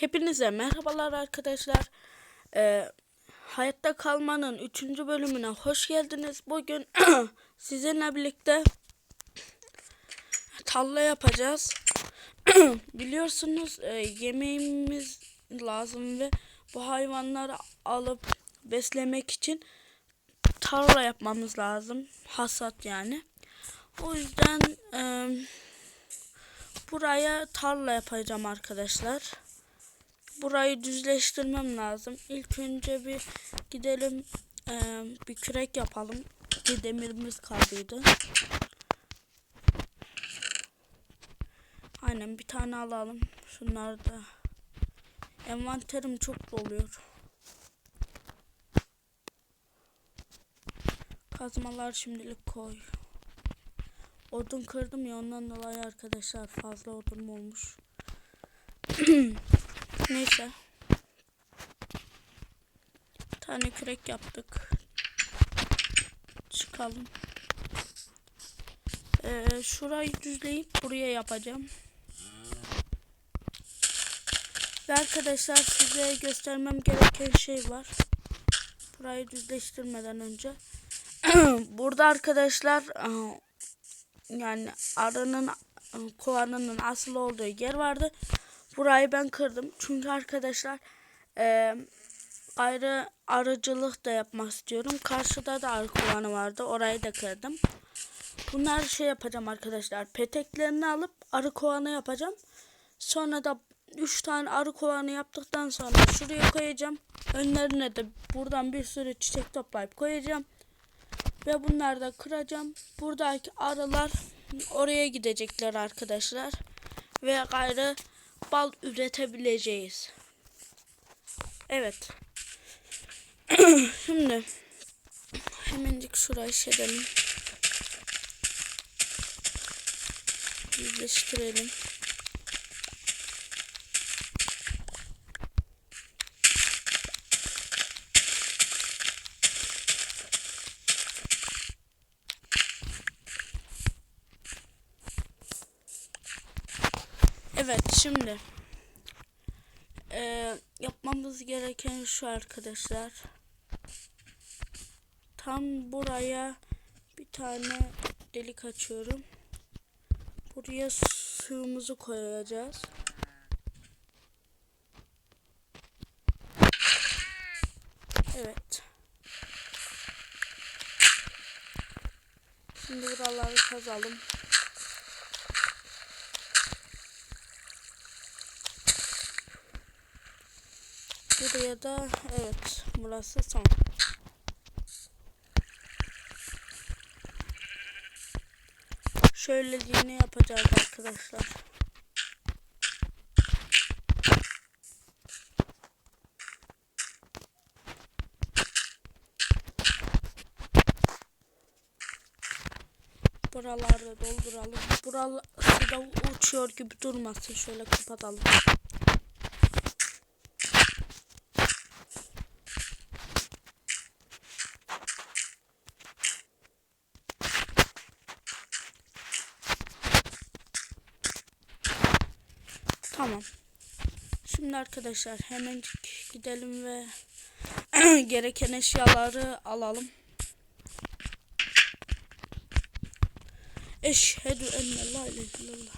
Hepinize merhabalar arkadaşlar. Ee, Hayatta Kalmanın 3. bölümüne hoş geldiniz. Bugün sizinle birlikte tarla yapacağız. Biliyorsunuz e, yemeğimiz lazım ve bu hayvanları alıp beslemek için tarla yapmamız lazım. Hasat yani. O yüzden e, buraya tarla yapacağım arkadaşlar burayı düzleştirmem lazım. İlk önce bir gidelim e, bir kürek yapalım. Bir demirimiz kaldıydı. Aynen bir tane alalım. Şunlar da. Envanterim çok doluyor. Kazmalar şimdilik koy. Odun kırdım ya ondan dolayı arkadaşlar fazla odun olmuş. Neyse. Bir tane kürek yaptık. Çıkalım. Ee, şurayı düzleyip buraya yapacağım. Ve arkadaşlar size göstermem gereken şey var. Burayı düzleştirmeden önce. Burada arkadaşlar yani arının kovanının asıl olduğu yer vardı. Burayı ben kırdım. Çünkü arkadaşlar e, ayrı arıcılık da yapmak istiyorum. Karşıda da arı kovanı vardı. Orayı da kırdım. Bunlar şey yapacağım arkadaşlar. Peteklerini alıp arı kovanı yapacağım. Sonra da 3 tane arı kovanı yaptıktan sonra şuraya koyacağım. Önlerine de buradan bir sürü çiçek toplayıp koyacağım. Ve bunları da kıracağım. Buradaki arılar oraya gidecekler arkadaşlar. Ve gayrı bal üretebileceğiz. Evet. Şimdi hemencik şurayı şerelim. Birleştirelim. Evet şimdi e, yapmamız gereken şu arkadaşlar. Tam buraya bir tane delik açıyorum. Buraya suyumuzu koyacağız. Evet. Şimdi buraları kazalım. Buraya da evet burası son. Şöyle yine yapacağız arkadaşlar. Buralarda dolduralım. Burası da uçuyor gibi durmasın. Şöyle kapatalım. Tamam. Şimdi arkadaşlar hemen gidelim ve gereken eşyaları alalım. Eşhedü enne la ilahe illallah.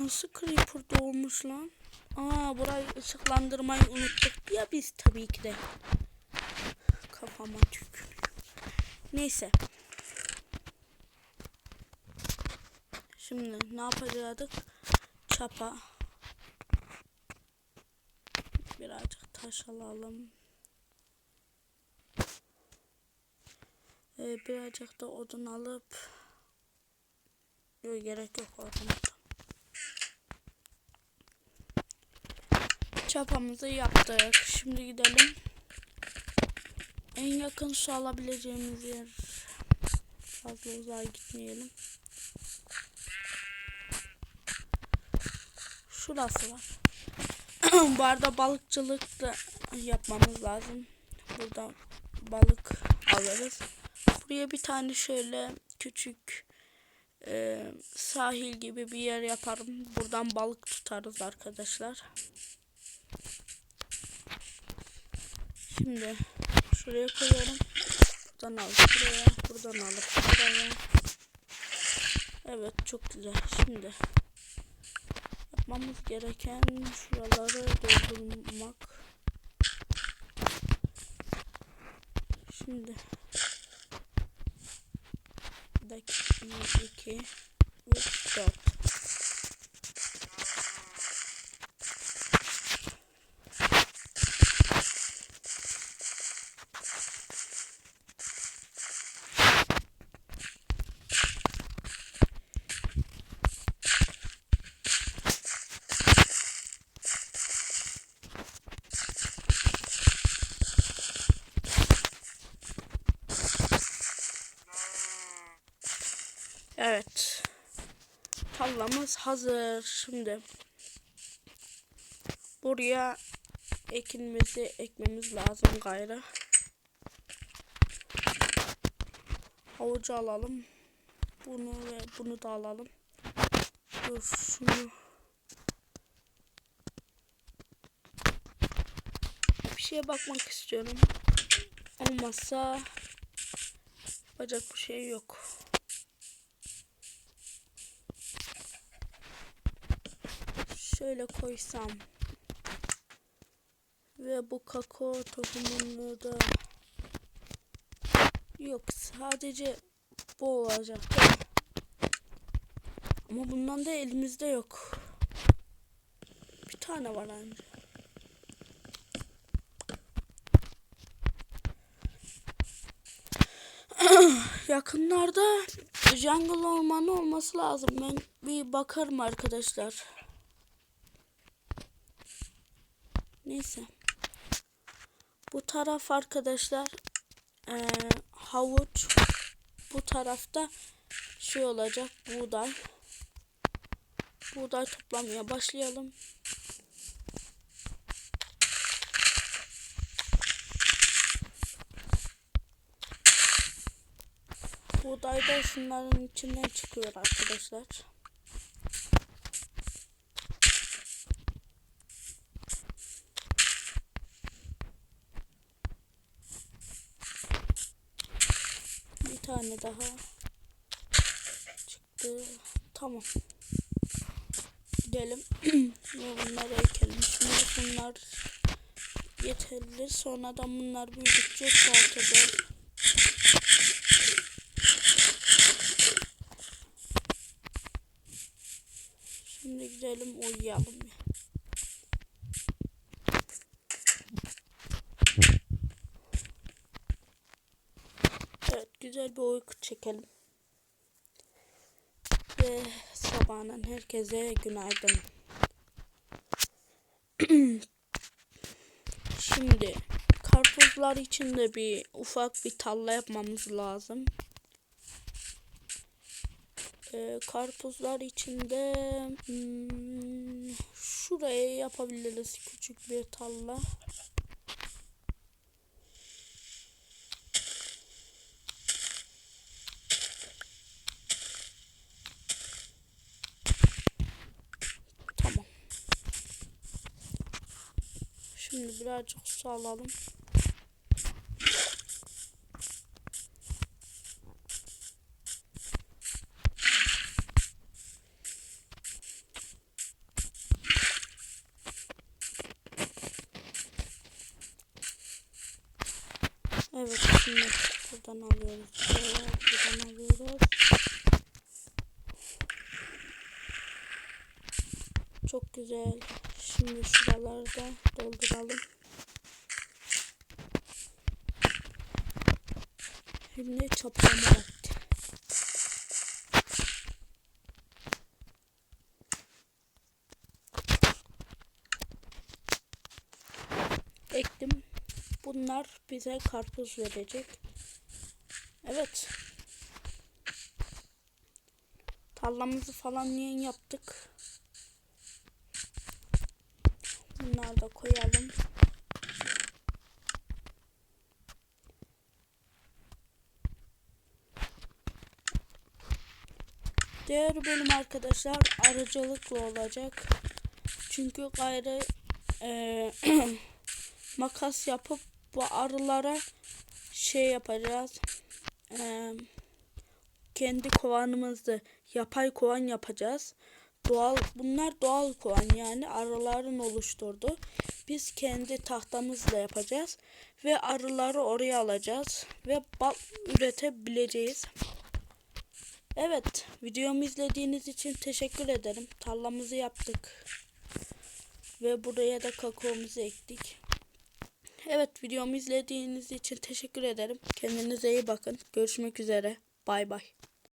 Nasıl creeper doğmuş lan? Aa burayı ışıklandırmayı unuttuk ya biz tabii ki de. Kafama tükürüyor. Neyse. Şimdi ne yapacaktık? Çapa. Birazcık taş alalım. Ee, birazcık da odun alıp Yok gerek yok odun. Çapamızı yaptık. Şimdi gidelim. En yakın su alabileceğimiz yer. Fazla uzağa gitmeyelim. Şurası var. Bu arada balıkçılık da yapmamız lazım. Burada balık alırız. Buraya bir tane şöyle küçük e, sahil gibi bir yer yaparım. Buradan balık tutarız arkadaşlar. Şimdi şuraya koyalım. Buradan alıp buraya, buradan alıp buraya. Evet çok güzel. Şimdi yapmamız gereken şuraları doldurmak. Şimdi dakika 1, 2, 3, 4. Evet. Tallamız hazır. Şimdi buraya ekinimizi ekmemiz lazım gayrı. Havucu alalım. Bunu ve bunu da alalım. Dur şunu. Bir şeye bakmak istiyorum. Olmazsa yapacak bir şey yok. Şöyle koysam. Ve bu kakao tohumunu da yok sadece bu olacak. Ama bundan da elimizde yok. Bir tane var anca yakınlarda jungle ormanı olması lazım. Ben bir bakarım arkadaşlar Neyse. Bu taraf arkadaşlar ee, havuç. Bu tarafta şey olacak buğday. Buğday toplamaya başlayalım. Buğday da şunların içinden çıkıyor arkadaşlar. Tane daha çıktı. Tamam. Gidelim. Bunları ekelim. Şimdi bunlar yeterli. Sonradan bunlar büyüdükçe çoğaltacağız. Şimdi gidelim uyuyalım. Güzel bir uyku çekelim. Ve sabahın herkese günaydın. Şimdi karpuzlar için de bir ufak bir talla yapmamız lazım. Ee, karpuzlar için de hmm, şuraya yapabiliriz küçük bir talla. Şimdi birazcık su alalım. Evet şimdi buradan alıyoruz. Buradan alıyoruz. Çok güzel. Şimdi şuraları da dolduralım. Şimdi çaplama vakti. Ektim. Bunlar bize karpuz verecek. Evet. Tarlamızı falan niye yaptık? Bunları da koyalım. Diğer bölüm arkadaşlar arıcılıkla olacak. Çünkü gayrı eee, makas yapıp bu arılara şey yapacağız. Eee, kendi kovanımızda yapay kovan yapacağız. Doğal bunlar doğal kovan yani arıların oluşturduğu. Biz kendi tahtamızla yapacağız ve arıları oraya alacağız ve bal üretebileceğiz. Evet, videomu izlediğiniz için teşekkür ederim. Tarlamızı yaptık. Ve buraya da kakaomuzu ektik. Evet, videomu izlediğiniz için teşekkür ederim. Kendinize iyi bakın. Görüşmek üzere. Bay bay.